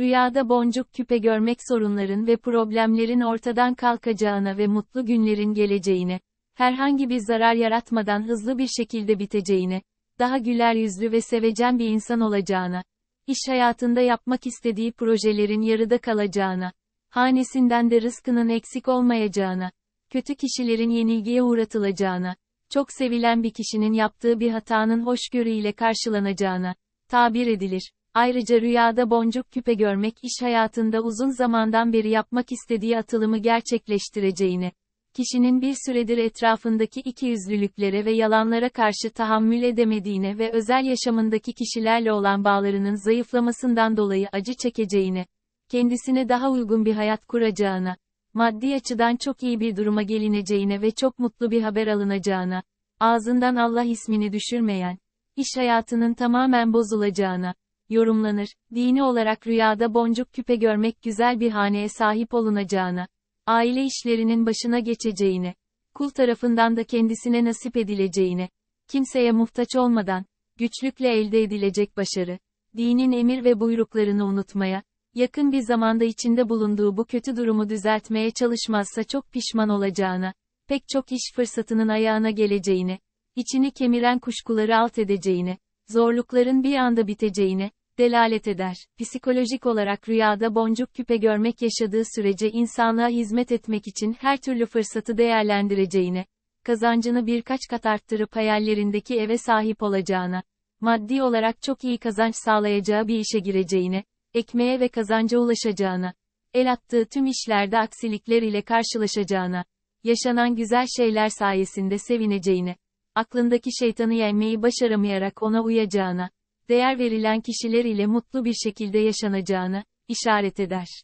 Rüyada boncuk küpe görmek sorunların ve problemlerin ortadan kalkacağına ve mutlu günlerin geleceğine, herhangi bir zarar yaratmadan hızlı bir şekilde biteceğine, daha güler yüzlü ve sevecen bir insan olacağına, iş hayatında yapmak istediği projelerin yarıda kalacağına, hanesinden de rızkının eksik olmayacağına, kötü kişilerin yenilgiye uğratılacağına, çok sevilen bir kişinin yaptığı bir hatanın hoşgörüyle karşılanacağına, tabir edilir. Ayrıca rüyada boncuk küpe görmek iş hayatında uzun zamandan beri yapmak istediği atılımı gerçekleştireceğini, kişinin bir süredir etrafındaki ikiyüzlülüklere ve yalanlara karşı tahammül edemediğine ve özel yaşamındaki kişilerle olan bağlarının zayıflamasından dolayı acı çekeceğini, kendisine daha uygun bir hayat kuracağına, maddi açıdan çok iyi bir duruma gelineceğine ve çok mutlu bir haber alınacağına, ağzından Allah ismini düşürmeyen, iş hayatının tamamen bozulacağına, yorumlanır, dini olarak rüyada boncuk küpe görmek güzel bir haneye sahip olunacağına, aile işlerinin başına geçeceğine, kul tarafından da kendisine nasip edileceğine, kimseye muhtaç olmadan, güçlükle elde edilecek başarı, dinin emir ve buyruklarını unutmaya, yakın bir zamanda içinde bulunduğu bu kötü durumu düzeltmeye çalışmazsa çok pişman olacağına, pek çok iş fırsatının ayağına geleceğine, içini kemiren kuşkuları alt edeceğine, zorlukların bir anda biteceğine, delalet eder. Psikolojik olarak rüyada boncuk küpe görmek yaşadığı sürece insanlığa hizmet etmek için her türlü fırsatı değerlendireceğine, kazancını birkaç kat arttırıp hayallerindeki eve sahip olacağına, maddi olarak çok iyi kazanç sağlayacağı bir işe gireceğine, ekmeğe ve kazanca ulaşacağına, el attığı tüm işlerde aksilikler ile karşılaşacağına, yaşanan güzel şeyler sayesinde sevineceğine, aklındaki şeytanı yenmeyi başaramayarak ona uyacağına, değer verilen kişiler ile mutlu bir şekilde yaşanacağını işaret eder.